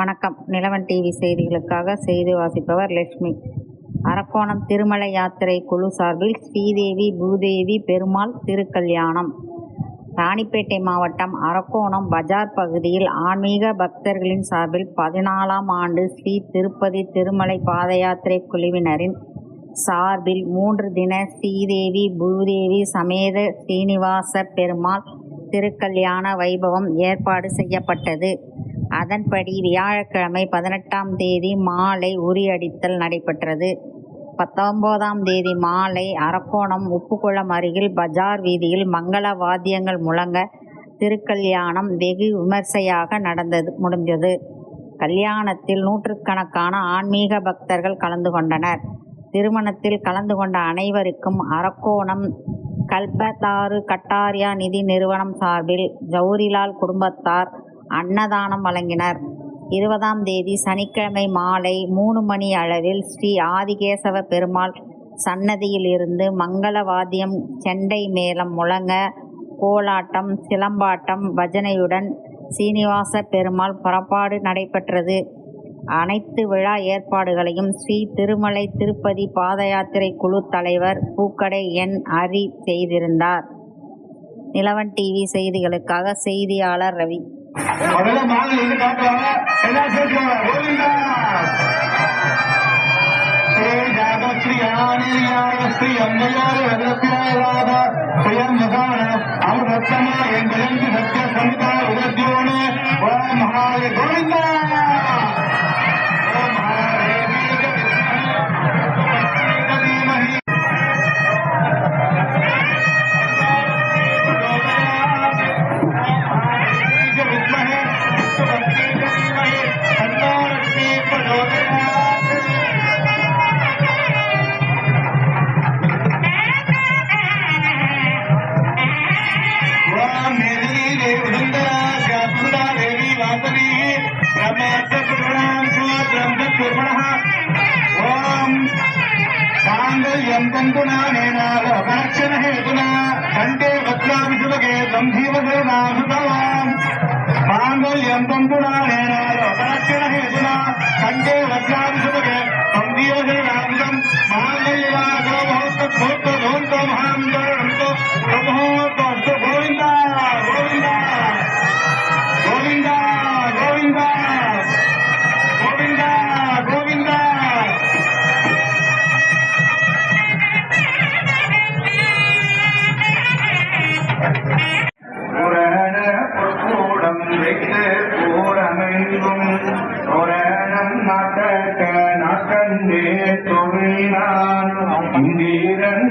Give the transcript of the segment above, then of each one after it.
வணக்கம். நிலவன் டிவி செய்திகளுக்காக செய்தி வாசிப்பவர் லட்சுமி. அரக்கோணம் திருமலை யாத்திரை குழு சார்பில் ஸ்ரீதேவி பூதேவி பெருமாள் திருக்கல்யாணம். ராணிப்பேட்டை மாவட்டம் அரக்கோணம் பஜார் பகுதியில் ஆன்மீக பக்தர்களின் சார்பில் பதினாலாம் ஆண்டு ஸ்ரீ திருப்பதி திருமலை பாத யாத்திரை குழுவினரின் சார்பில் மூன்று தின ஸ்ரீதேவி பூதேவி சமேத ஸ்ரீனிவாச பெருமாள் திருக்கல்யாண வைபவம் ஏற்பாடு செய்யப்பட்டது. அதன்படி வியாழக்கிழமை பதினெட்டாம் தேதி மாலை உரியடித்தல் நடைபெற்றது. பத்தொன்பதாம் தேதி மாலை அரக்கோணம் உப்புக்குளம் அருகில் பஜார் வீதியில் மங்கள வாத்தியங்கள் முழங்க திருக்கல்யாணம் வெகு விமர்சையாக நடந்தது முடிந்தது. கல்யாணத்தில் நூற்றுக்கணக்கான ஆன்மீக பக்தர்கள் கலந்து கொண்டனர். திருமணத்தில் கலந்து கொண்ட அனைவருக்கும் அரக்கோணம் கல்பத்தாறு கட்டாரியா நிதி நிறுவனம் சார்பில் ஜவுரிலால் குடும்பத்தார் அன்னதானம் வழங்கினர். இருபதாம் தேதி சனிக்கிழமை மாலை மூணு மணி அளவில் ஸ்ரீ ஆதிகேசவ பெருமாள் சன்னதியில் இருந்து மங்கள வாத்தியம் செண்டை மேளம் முழங்க கோலாட்டம் சிலம்பாட்டம் பஜனையுடன் சீனிவாச பெருமாள் புறப்பாடு நடைபெற்றது. அனைத்து விழா ஏற்பாடுகளையும் ஸ்ரீ திருமலை திருப்பதி பாத யாத்திரை குழு தலைவர் பூக்கடை என் ஹரி செய்திருந்தார். நிலவன் டிவி செய்திகளுக்காக செய்தியாளர் ரவி. முதல்ல மாலை வந்து காட்டுவாங்க எல்லாம் சேர்த்துவாங்க கோவிந்தா. ஸ்ரீ ஜாத ஸ்ரீ ஆனியார ஸ்ரீ அம்மையார மகான ంగుణానేనాక్షణ హేతునా కంటే వక్రాభిషులకే సంధీవసేనాభృతవాన్ మాంగళ్యం తంగుణానేనా நாட்டந்தே தொழிலான் இந்திரன்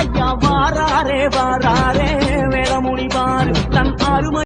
ஐயா வாராரே வாராரே